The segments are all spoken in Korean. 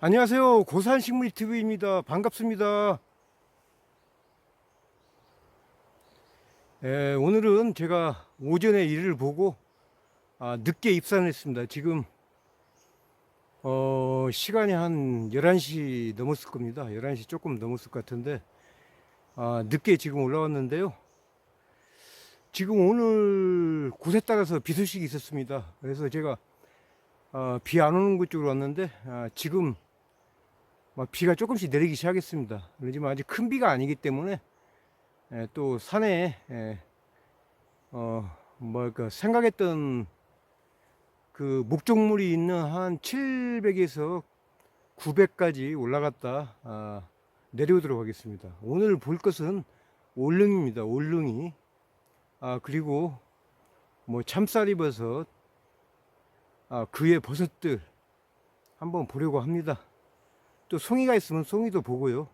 안녕하세요. 고산식물 TV입니다. 반갑습니다. 에, 오늘은 제가 오전에 일을 보고 아, 늦게 입산을 했습니다. 지금 어, 시간이 한 11시 넘었을 겁니다. 11시 조금 넘었을 것 같은데 아, 늦게 지금 올라왔는데요. 지금 오늘 곳에 따라서 비 소식이 있었습니다. 그래서 제가 어, 비안 오는 곳 쪽으로 왔는데 아, 지금 막 비가 조금씩 내리기 시작했습니다. 그렇지만 아직 큰 비가 아니기 때문에 에, 또 산에 에, 어, 뭐그 생각했던 그 목적물이 있는 한 700에서 900까지 올라갔다 아, 내려오도록 하겠습니다. 오늘 볼 것은 올릉입니다. 올릉이 아 그리고 뭐 참쌀이버섯 아 그의 버섯들 한번 보려고 합니다. 또 송이가 있으면 송이도 보고요.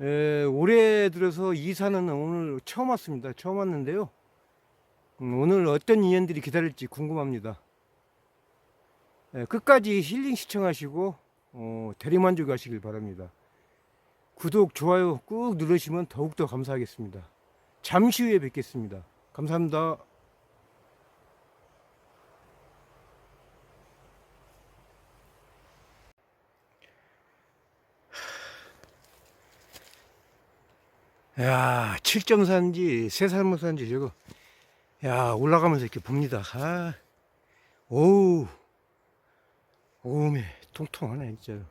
에, 올해 들어서 이 산은 오늘 처음 왔습니다. 처음 왔는데요. 음, 오늘 어떤 인연들이 기다릴지 궁금합니다. 에, 끝까지 힐링 시청하시고 어, 대리만족하시길 바랍니다. 구독, 좋아요 꾹 누르시면 더욱더 감사하겠습니다. 잠시 후에 뵙겠습니다. 감사합니다. 야, 7점산지, 세살모산지 저거. 야, 올라가면서 이렇게 봅니다. 아, 오우, 오메, 통통하네, 진짜.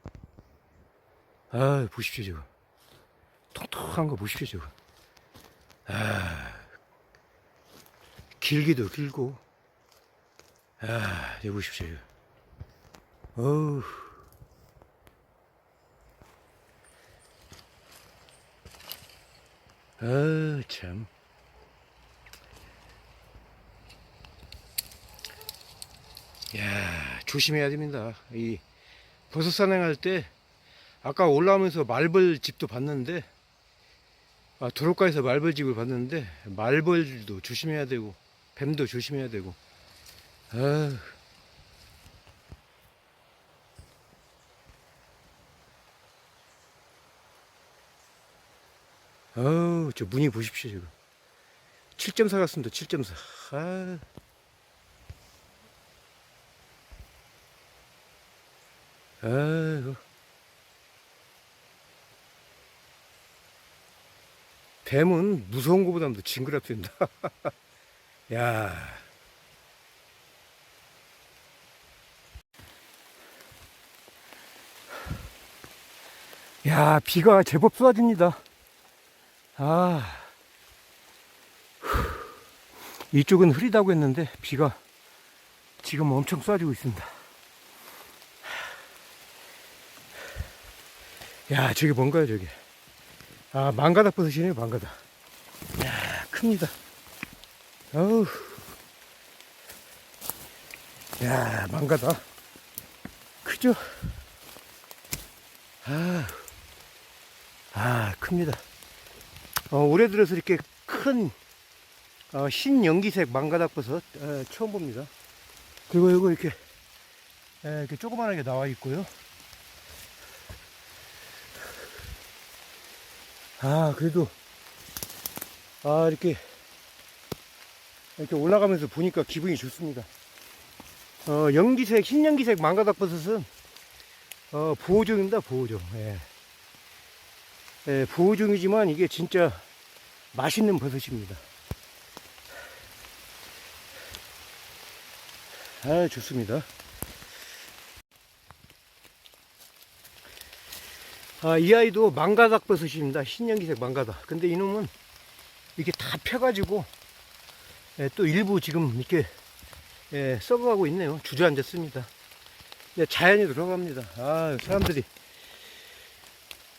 아, 보십시오, 저거. 통통한 거 보십시오, 저거. 아, 길기도 길고. 아, 여기 보십시오, 이거. 어우. 아, 참. 야, 조심해야 됩니다. 이 버섯 산행할 때 아까 올라오면서 말벌 집도 봤는데 아, 도로가에서 말벌 집을 봤는데 말벌도 조심해야 되고 뱀도 조심해야 되고 아. 어우, 저 무늬 보십시오, 지금. 7.4 같습니다, 7.4. 아. 아이고. 뱀은 무서운 것보다는 더 징그럽습니다. 야. 야, 비가 제법 쏟아집니다. 아. 이쪽은 흐리다고 했는데 비가 지금 엄청 쏟아지고 있습니다. 야, 저게 뭔가요, 저게? 아, 망가닥 버섯이네요, 망가닥. 야, 큽니다. 어우. 야, 망가닥. 크죠? 아, 아, 큽니다. 어, 올해 들어서 이렇게 큰 어, 흰 연기색 망가닥 버섯 어, 처음 봅니다. 그리고 이거 이렇게 에, 이렇게 조그만하게 나와 있고요. 아 그래도 아 이렇게 이렇게 올라가면서 보니까 기분이 좋습니다. 어, 연기색 흰 연기색 망가닥 버섯은 어, 보호종입니다 보호종. 예. 예, 보호종이지만 이게 진짜 맛있는 버섯입니다. 아, 좋습니다. 아, 이 아이도 망가닥 버섯입니다. 흰연기색 망가닥. 근데 이놈은 이렇게 다 펴가지고 예, 또 일부 지금 이렇게 예, 썩어가고 있네요. 주저앉았습니다. 네, 자연이 들어갑니다. 아, 사람들이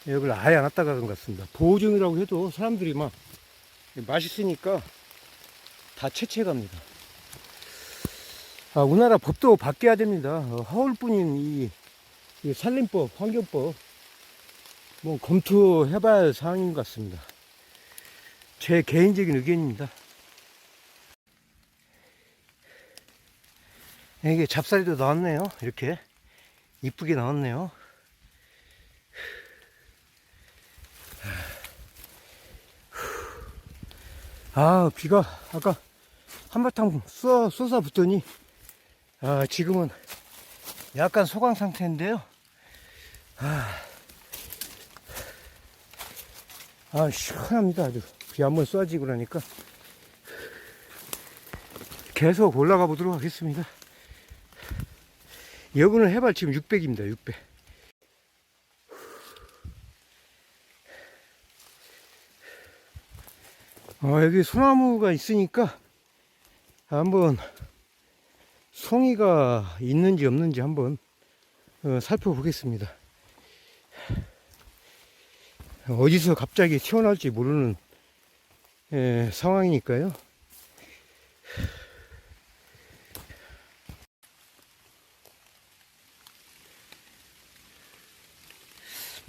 여기를 아예 안 왔다가 그런 것 같습니다. 보호종이라고 해도 사람들이 막 맛있으니까 다 채채갑니다. 아, 우리나라 법도 바뀌어야 됩니다. 어, 허울뿐인 이, 이 산림법, 환경법, 뭐 검토해봐야 할 사항인 것 같습니다. 제 개인적인 의견입니다. 이게 잡사리도 나왔네요. 이렇게 이쁘게 나왔네요. 아, 비가 아까 한바탕 쏘, 쏘사 붙더니, 아, 지금은 약간 소강 상태인데요. 아, 아 시원합니다. 아주. 비 한번 쏴지고 나니까. 계속 올라가 보도록 하겠습니다. 여기는 해발 지금 600입니다. 600. 어, 여기 소나무가 있으니까 한번 송이가 있는지 없는지 한번 어, 살펴보겠습니다. 어디서 갑자기 튀어나올지 모르는 예, 상황이니까요.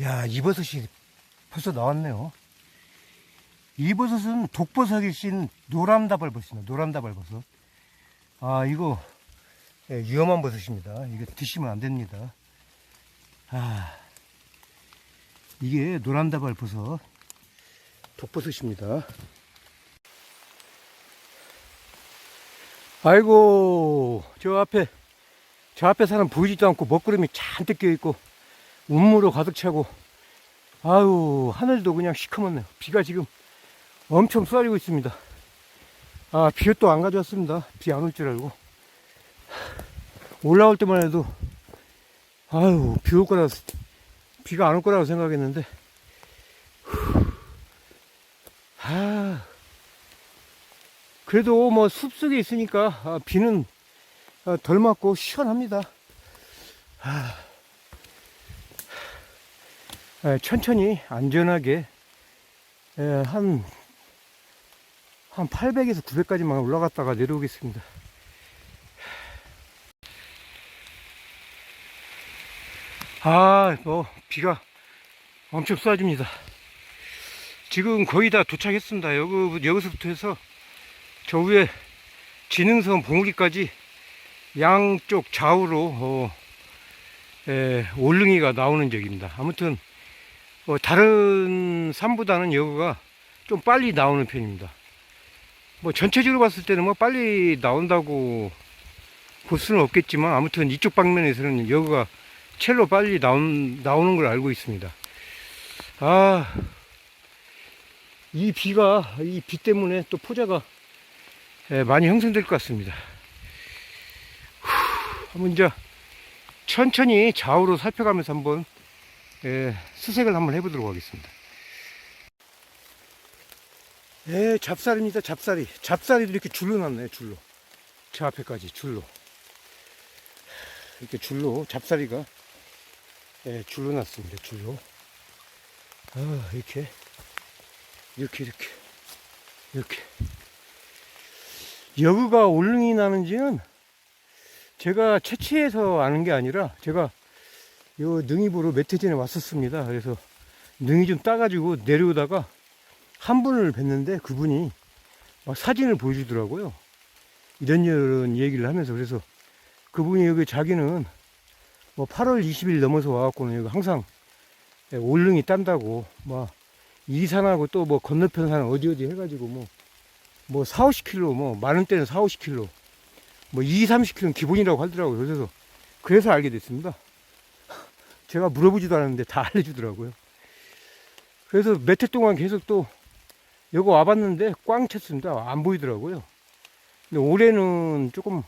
야, 이 버섯이 벌써 나왔네요. 이 버섯은 독버섯이신 노란다발버섯입니다. 노란다발버섯. 아, 이거 예, 위험한 버섯입니다. 이거 드시면 안 됩니다. 아, 이게 노란다발버섯. 독버섯입니다. 아이고, 저 앞에, 저 앞에 사람 보이지도 않고 먹구름이 잔뜩 껴있고, 운무로 가득 차고, 아유, 하늘도 그냥 시커멓네요. 비가 지금 엄청 쏟아지고 있습니다. 아, 비옷도 안 가져왔습니다. 비 안 올 줄 알고. 올라올 때만 해도, 아유, 비 올 거라, 비가 안 올 거라고 생각했는데, 아, 그래도 뭐 숲속에 있으니까 아, 비는 아, 덜 맞고 시원합니다. 아, 아, 천천히 안전하게 에, 한, 한 800에서 900까지만 올라갔다가 내려오겠습니다. 아, 뭐, 비가 엄청 쏟아집니다. 지금 거의 다 도착했습니다. 여기, 여기서부터 해서 저 위에 지능선 봉우리까지 양쪽 좌우로 어, 에, 올릉이가 나오는 적입니다. 아무튼 어, 다른 산보다는 여기가 좀 빨리 나오는 편입니다. 뭐 전체적으로 봤을 때는 뭐 빨리 나온다고 볼 수는 없겠지만 아무튼 이쪽 방면에서는 여기가 첼로 빨리 나온, 나오는 걸 알고 있습니다. 아, 이 비가, 이 비 때문에 또 포자가 예, 많이 형성될 것 같습니다. 후, 한번 이제 천천히 좌우로 살펴가면서 한번 예, 수색을 한번 해보도록 하겠습니다. 예, 잡살입니다. 잡살이. 잡살이 이렇게 줄로 났네요. 줄로. 저 앞에까지 줄로. 이렇게 줄로 잡살이가 예, 줄로 났습니다. 줄로. 아, 이렇게 이렇게 이렇게 이렇게 여기가 올릉이 나는지는 제가 채취해서 아는 게 아니라 제가 요 능이보로 몇 해 전에 왔었습니다. 그래서 능이 좀 따가지고 내려오다가 한 분을 뵀는데 그분이 막 사진을 보여주더라고요. 이런저런 얘기를 하면서 그래서 그분이 여기 자기는 뭐 8월 20일 넘어서 와갖고는 여기 항상 올릉이 딴다고 막 이산하고 또 뭐 건너편 산 어디 어디 해가지고 뭐뭐 4, 50kg, 뭐, 많은 때는 4, 50kg, 뭐 2, 30kg는 기본이라고 하더라고요. 그래서, 그래서 알게 됐습니다. 제가 물어보지도 않았는데 다 알려주더라고요. 그래서 몇 해 동안 계속 또, 여기 와봤는데 꽝 쳤습니다. 안 보이더라고요. 근데 올해는 조금,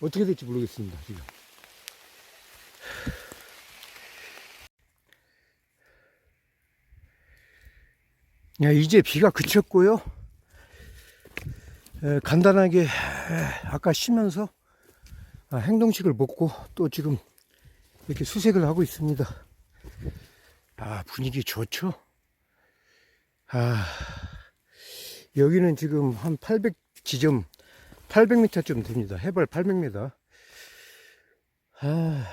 어떻게 될지 모르겠습니다, 지금. 야, 이제 비가 그쳤고요. 에, 간단하게 에, 아까 쉬면서 아, 행동식을 먹고 또 지금 이렇게 수색을 하고 있습니다. 아 분위기 좋죠? 아 여기는 지금 한 800지점, 800m쯤 됩니다. 해발 800m. 아,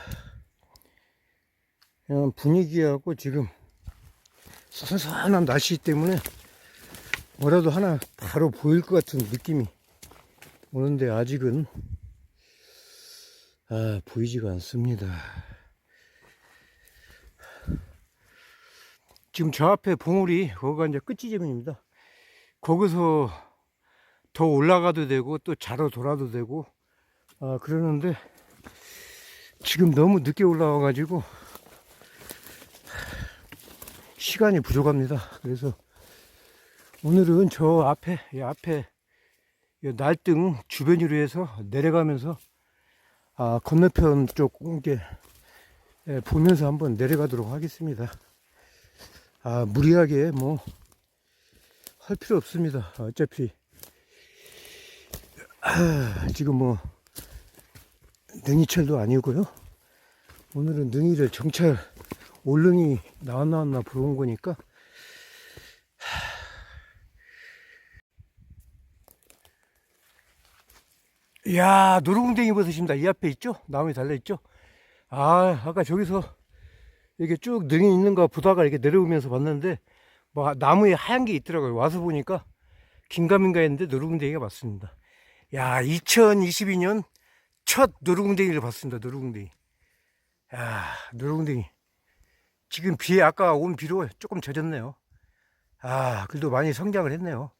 분위기하고 지금 선선한 날씨 때문에 뭐라도 하나 바로 보일 것 같은 느낌이 오는데 아직은 아, 보이지가 않습니다. 지금 저 앞에 봉우리, 그거가 이제 끝지점입니다. 거기서 더 올라가도 되고 또 자로 돌아도 되고 아 그러는데 지금 너무 늦게 올라와 가지고 시간이 부족합니다. 그래서 오늘은 저 앞에 이 앞에 이 날등 주변으로 해서 내려가면서 아 건너편 쪽 이렇게 예, 보면서 한번 내려가도록 하겠습니다. 아 무리하게 뭐 할 필요 없습니다. 어차피 아, 지금 뭐 능이철도 아니고요. 오늘은 능이를 정찰 올릉이 나왔나 나왔나 보러 온 거니까 이야 노루궁댕이 버섯입니다. 이 앞에 있죠? 나무에 달려있죠? 아 아까 저기서 이렇게 쭉 능이 있는 거 보다가 이렇게 내려오면서 봤는데 뭐 나무에 하얀 게 있더라고요. 와서 보니까 긴가민가 했는데 노루궁댕이가 맞습니다. 야 2022년 첫 노루궁댕이를 봤습니다. 노루궁댕이. 야 노루궁댕이. 지금 비에 아까 온 비로 조금 젖었네요. 아 그래도 많이 성장을 했네요.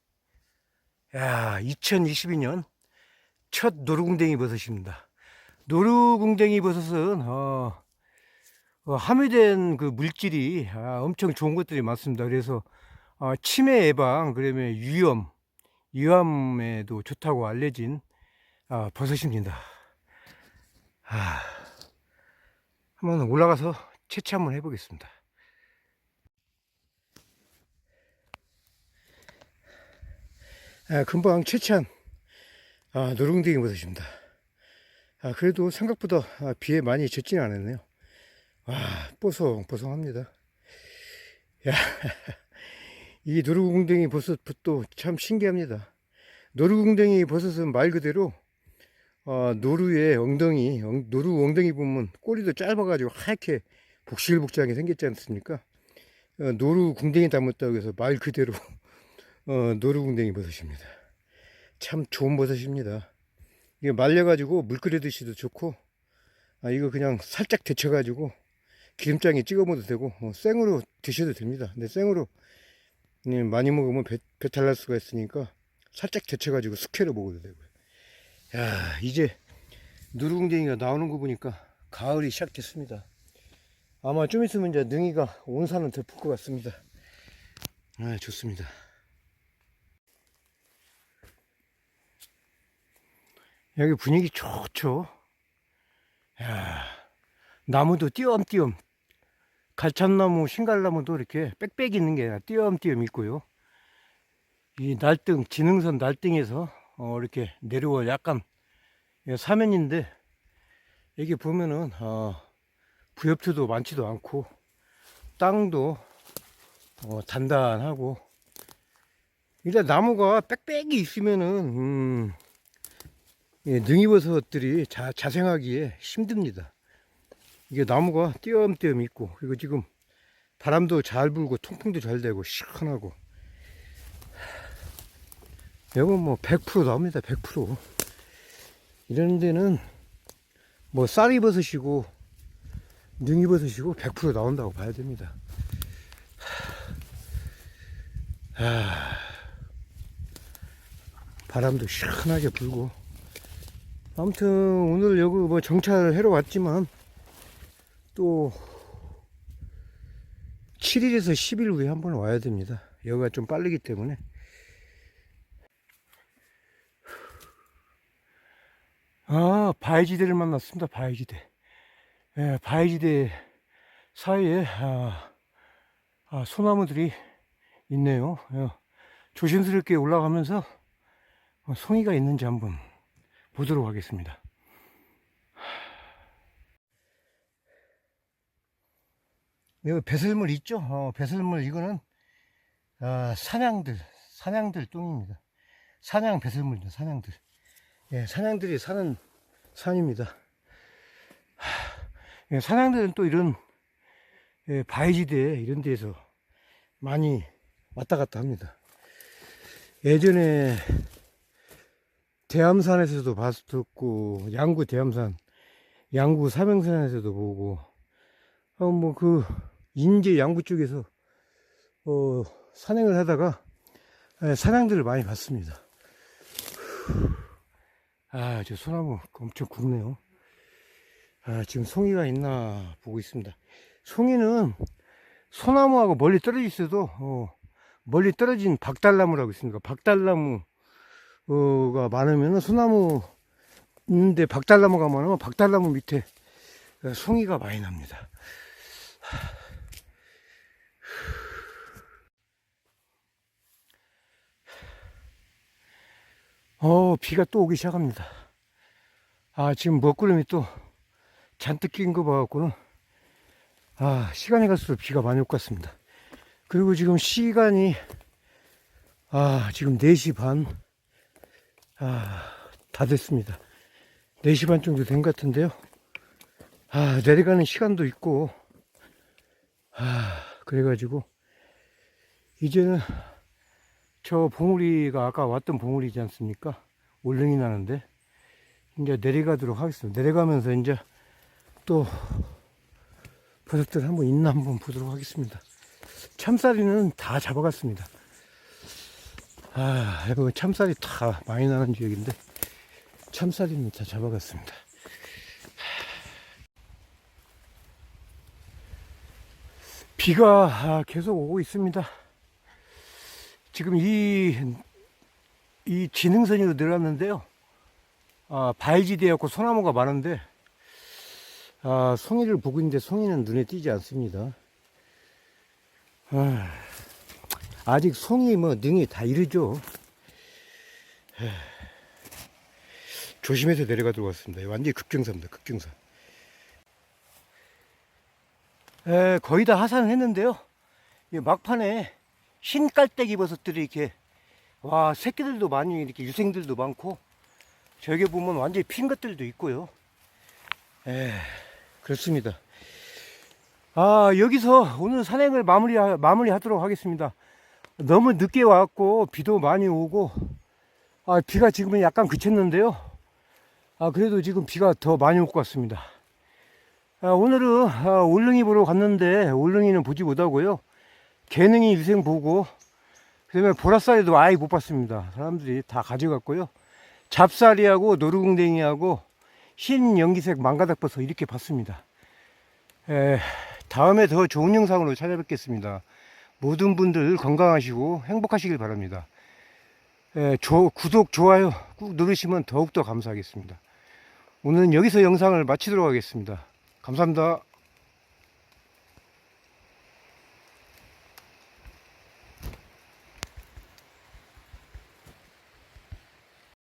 야 2022년 첫 노루궁댕이 버섯입니다. 노루궁댕이 버섯은 어, 어, 함유된 그 물질이 아, 엄청 좋은 것들이 많습니다. 그래서 어, 치매 예방, 그러면 위염, 위암에도 좋다고 알려진 아, 버섯입니다. 아, 한번 올라가서 채취 한번 해보겠습니다. 아, 금방 채취한 아, 노루궁댕이 버섯입니다. 아, 그래도 생각보다 아, 비에 많이 젖지는 않았네요. 와, 뽀송뽀송합니다. 야, 이 노루궁댕이 버섯도 참 신기합니다. 노루궁댕이 버섯은 말 그대로 어, 노루의 엉덩이, 엉, 노루 엉덩이 보면 꼬리도 짧아가지고 하얗게 복실복실하게 생겼지 않습니까? 어, 노루궁댕이 닮았다고 해서 말 그대로 어, 노루궁댕이 버섯입니다. 참 좋은 버섯입니다. 이게 말려가지고 물 끓여 드시도 좋고, 아, 이거 그냥 살짝 데쳐가지고 기름장에 찍어 먹어도 되고, 어, 생으로 드셔도 됩니다. 근데 생으로 예, 많이 먹으면 배, 배탈 날 수가 있으니까 살짝 데쳐가지고 숙회로 먹어도 되고요. 야, 이제 누룽댕이가 나오는 거 보니까 가을이 시작됐습니다. 아마 좀 있으면 이제 능이가 온산은 덮을 것 같습니다. 아, 좋습니다. 여기 분위기 좋죠. 야, 나무도 띄엄띄엄. 갈참나무, 신갈나무도 이렇게 빽빽 있는 게 아니라 띄엄띄엄 있고요. 이 날등, 지능선 날등에서 어, 이렇게 내려와 약간 예, 사면인데 여기 보면은 어, 부엽초도 많지도 않고 땅도 어, 단단하고 일단 나무가 빽빽이 있으면은 음, 예, 능이버섯들이 자, 자생하기에 힘듭니다. 이게 나무가 띄엄띄엄 있고 그리고 지금 바람도 잘 불고 통풍도 잘 되고 시원하고. 이건 뭐 100% 나옵니다 100% 이런 데는 뭐 쌀이버섯이고 능이버섯이고 100% 나온다고 봐야 됩니다. 하... 바람도 시원하게 불고. 아무튼 오늘 여기 뭐 정찰을 하러 왔지만 또 7일에서 10일 후에 한번 와야 됩니다. 여기가 좀 빠르기 때문에. 아, 바위지대를 만났습니다. 바위지대. 예, 바위지대 사이에 아, 아, 소나무들이 있네요. 예, 조심스럽게 올라가면서 어, 송이가 있는지 한번 보도록 하겠습니다. 여기 배설물 있죠? 어, 배설물 이거는 아, 사냥들, 사냥들 똥입니다. 사냥 배설물입니다. 사냥들. 예, 사냥들이 사는 산입니다. 하, 예, 사냥들은 또 이런 예, 바위지대 이런 데에서 많이 왔다 갔다 합니다. 예전에 대암산에서도 봤었고 양구 대암산 양구 삼행산에서도 보고 어 뭐그 인제 양구 쪽에서 어, 산행을 하다가 예, 사냥들을 많이 봤습니다. 아, 저 소나무 엄청 굵네요. 아, 지금 송이가 있나 보고 있습니다. 송이는 소나무하고 멀리 떨어져 있어도 어, 멀리 떨어진 박달나무라고 있습니다. 박달나무가 많으면 소나무 있는데 박달나무가 많으면 박달나무 밑에 어, 송이가 많이 납니다. 어, 비가 또 오기 시작합니다. 아, 지금 먹구름이 또 잔뜩 낀 거 봐갖고는, 아, 시간이 갈수록 비가 많이 올 것 같습니다. 그리고 지금 시간이, 아, 지금 4시 반, 아, 다 됐습니다. 4시 반 정도 된 것 같은데요. 아, 내려가는 시간도 있고, 아, 그래가지고, 이제는 저 봉우리가 아까 왔던 봉우리지 않습니까? 올릉이 나는데, 이제 내려가도록 하겠습니다. 내려가면서 이제 또 버섯들 한번 있나 한번 보도록 하겠습니다. 참쌀이는 다 잡아갔습니다. 아, 여기 참쌀이 다 많이 나는 지역인데, 참쌀이는 다 잡아갔습니다. 비가 아, 계속 오고 있습니다. 지금 이, 이 지능선으로 내려왔는데요. 아, 발지되었고 소나무가 많은데, 아, 송이를 보고 있는데 송이는 눈에 띄지 않습니다. 아, 아직 송이 뭐 능이 다 이르죠. 에, 조심해서 내려가도록 하겠습니다. 완전히 급경사입니다. 급경사. 에, 거의 다 하산을 했는데요. 이 막판에 흰 깔때기 버섯들이 이렇게 와 새끼들도 많이 이렇게 유생들도 많고 저기 보면 완전히 핀 것들도 있고요. 에 그렇습니다. 아 여기서 오늘 산행을 마무리 마무리하도록 하겠습니다. 너무 늦게 왔고 비도 많이 오고 아 비가 지금은 약간 그쳤는데요. 아 그래도 지금 비가 더 많이 올 것 같습니다. 아, 오늘은 아, 올릉이 보러 갔는데 올릉이는 보지 못하고요. 개능이 유생 보고 그다음에 보라쌀이도 아예 못 봤습니다. 사람들이 다 가져갔고요. 잡쌀이하고 노루궁댕이하고 흰 연기색 망가닥버섯 이렇게 봤습니다. 에, 다음에 더 좋은 영상으로 찾아뵙겠습니다. 모든 분들 건강하시고 행복하시길 바랍니다. 에, 조, 구독, 좋아요 꾹 누르시면 더욱더 감사하겠습니다. 오늘은 여기서 영상을 마치도록 하겠습니다. 감사합니다.